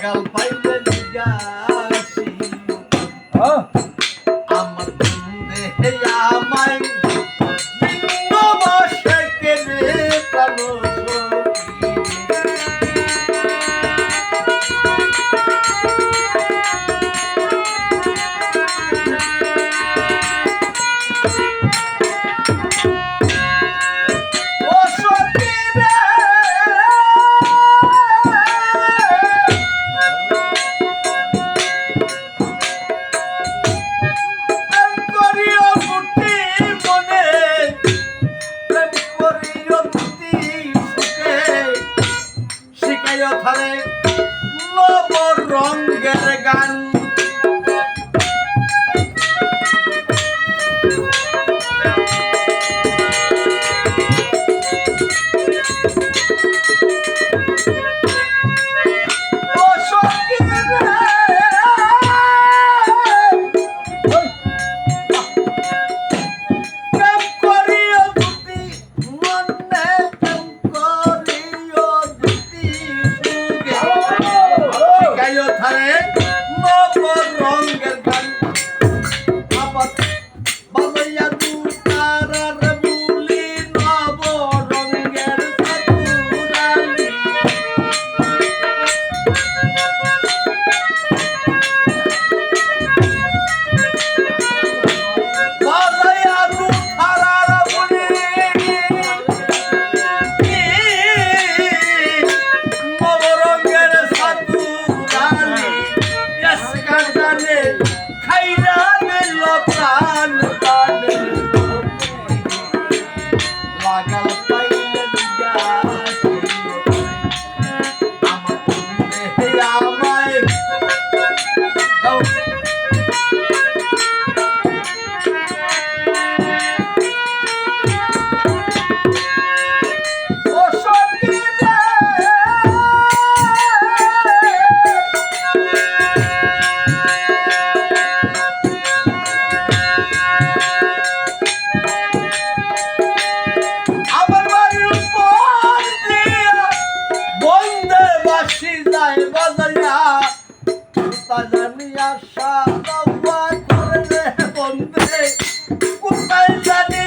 pagar um pai. wrong, Garagan. Hare Mata wrong. জানি আশা করে বন্ধে কোথায় জানি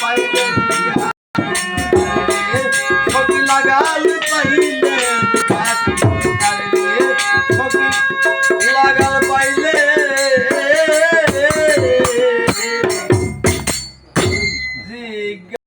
পাইলে